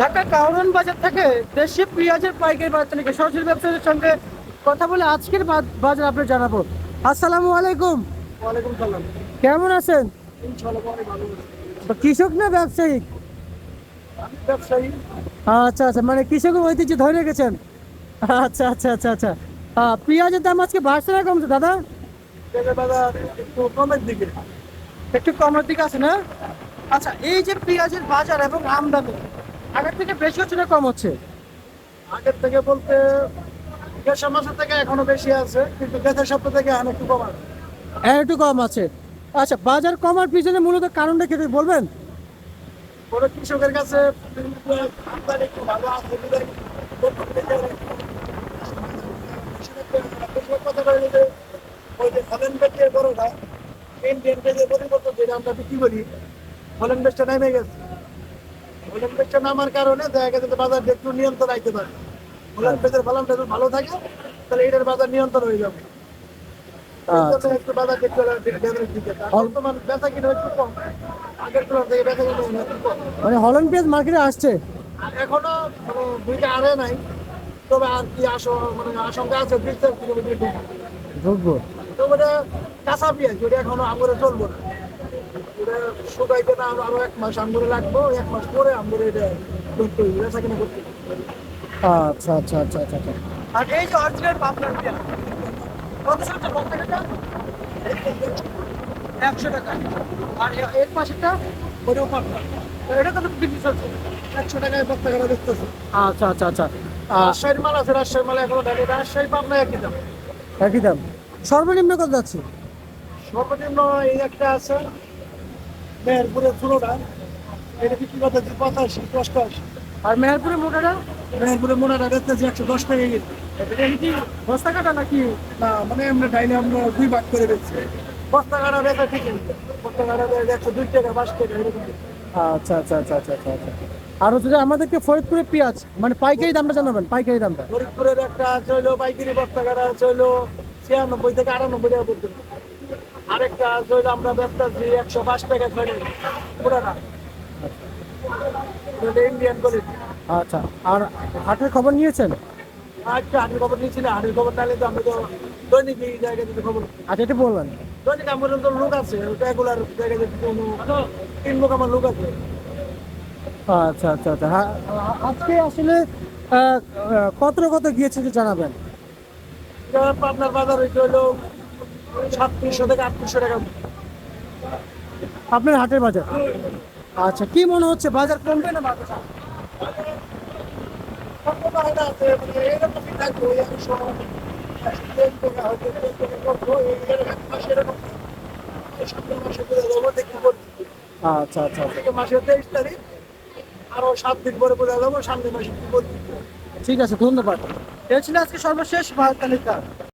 ঢাকা কাউরন বাজার থেকে দেশি পেঁয়াজের পাইকারি বাজার থেকে সরাসরি ব্যবসায়ীদের সঙ্গে কথা বলে আজকের বাজার আপনি জানাব। আসসালামু আলাইকুম। ওয়ালাইকুম সালাম। কেমন আছেন? কৃষক না ব্যবসায়ী? ব্যবসায়ী। আচ্ছা আচ্ছা মানে কৃষকের ঐতিহ্য ধরে রেখেছেন। আচ্ছা আচ্ছা আচ্ছা আচ্ছা। আহ, পেঁয়াজের দাম আজকে বাড়ছে না কমছে দাদা? একটু কমের দিকে। একটু কমের দিকে আছে না? আচ্ছা এই যে পেঁয়াজের বাজার এবং আমদানি আগের থেকে বেশি হচ্ছে না কম হচ্ছে? আগের থেকে বলতে দেড়শো মাসের থেকে এখনও বেশি আছে কিন্তু দেশের সপ্তাহ থেকে এখন একটু কম আছে। হ্যাঁ একটু কম আছে। আচ্ছা বাজার কমার পিছনে মূলত কারণটা কি বলবেন? কোনো কৃষকের কাছে আমদানি একটু ভালো আছে কথা বলে যে ওই যে ফলেন বেচে বড়টা ইন্ডিয়ান বেচে পরিবর্তন যেটা আমরা বিক্রি করি ফলেন বেচটা নেমে গেছে নামার কারণে দেখা গেছে একটু নিয়ন্ত্রণ রাখতে পারে। যদি ভালো থাকে তাহলে এটার বাজার নিয়ন্ত্রণ হয়ে যাবে। একটু বাজার একটু ড্যামেজ দিকে বর্তমান বেচা কিনা একটু কম। আগের তুলনা থেকে বেচা কিনা একটু কম। মানে হলন পেঁয়াজ মার্কেটে আসছে? এখনও দুইটা আরে নাই। তবে আর কি আস মানে আশঙ্কা আছে দুই চার কিলোমিটার দূর। যোগ্য। তো ওটা কাঁচা পেঁয়াজ ওটা এখনও আঙুরে চলবো না। ওটা শুকাইতে না আরও এক মাস আঙুরে লাগবো এক মাস পরে আঙুরে এটা করতে হবে বেচা করতে আচ্ছা আচ্ছা আচ্ছা আচ্ছা আচ্ছা। আর এই যে অরিজিনাল পাবনার পেঁয়াজ কত চলছে কত টাকা? একশো টাকা। আর এ- এর পাশেরটা ওটাও পাবনা। এটা কত বিক্রি চলছে। একশো টাকায় বস্তা কাটা দেখতেছে আচ্ছা আচ্ছা আচ্ছা। রাজশাহীর মাল আছে রাজশাহীর মাল এখনও ঢালে রাজশাহী পাবনা একই দাম। একই দাম। সর্বনিম্ন কত যাচ্ছে? সর্বনিম্ন এই একটা আছে। মেহেরপুরের চুলোটা এটা বিক্রি করতে পঁচাশি অষ্টআশি আর মেহেরপুরের মোটাটা? মেহেরপুরের মোনাটা বেচতেছে একশো দশ টাকা কেজি। এটা কি বস্তা কাটা নাকি? না মানে আমরা ডাইলে আমরা দুই ভাগ করে বেচছি। বস্তা কাটা বেচা ঠিক বস্তা কাটা একশো দুই টাকা পাঁচ টাকা আচ্ছা আচ্ছা আচ্ছা আচ্ছা আচ্ছা আচ্ছা। আর হচ্ছে যে আমাদেরকে ফরিদপুরের পেঁয়াজ মানে পাইকারি দামটা জানাবেন পাইকারি দামটা। ফরিদপুরের একটা আছে পাইকারি বস্তা কাটা আছে ছিয়ানব্বই থেকে আটানব্বই টাকা পর্যন্ত। আরেকটা আমরা বেচতেছি একশো পাঁচ টাকা পুরানা ইন্ডিয়ান কোয়ালিটি আচ্ছা আর হাটের খবর নিয়েছেন? আচ্ছা হাটের খবর নিচ্ছি না হাটের খবর নাহলে তো আমরা তো দৈনিক এই জায়গায় থেকে খবর আচ্ছা এটা বলবেন দৈনিক তো লোক আছে রেগুলার জায়গায় যদি কোনো তিন লোক আমার লোক আছে। আচ্ছা আচ্ছা আচ্ছা। হ্যাঁ আজকে আসলে কত কত গিয়েছে জানাবেন। আপনার বাজার হইতে হলো সাতত্রিশশো থেকে আটত্রিশশো টাকা। আপনার হাটের বাজার? আচ্ছা কি মনে হচ্ছে বাজার কমবে না। আচ্ছা আচ্ছা আচ্ছা। মাসের তেইশ তারিখ আরও সাত দিন পরে বোঝা যাব সামনের মাসে ঠিক আছে ধন্যবাদ। এ ছিল আজকে সর্বশেষ বাজার তালিকা।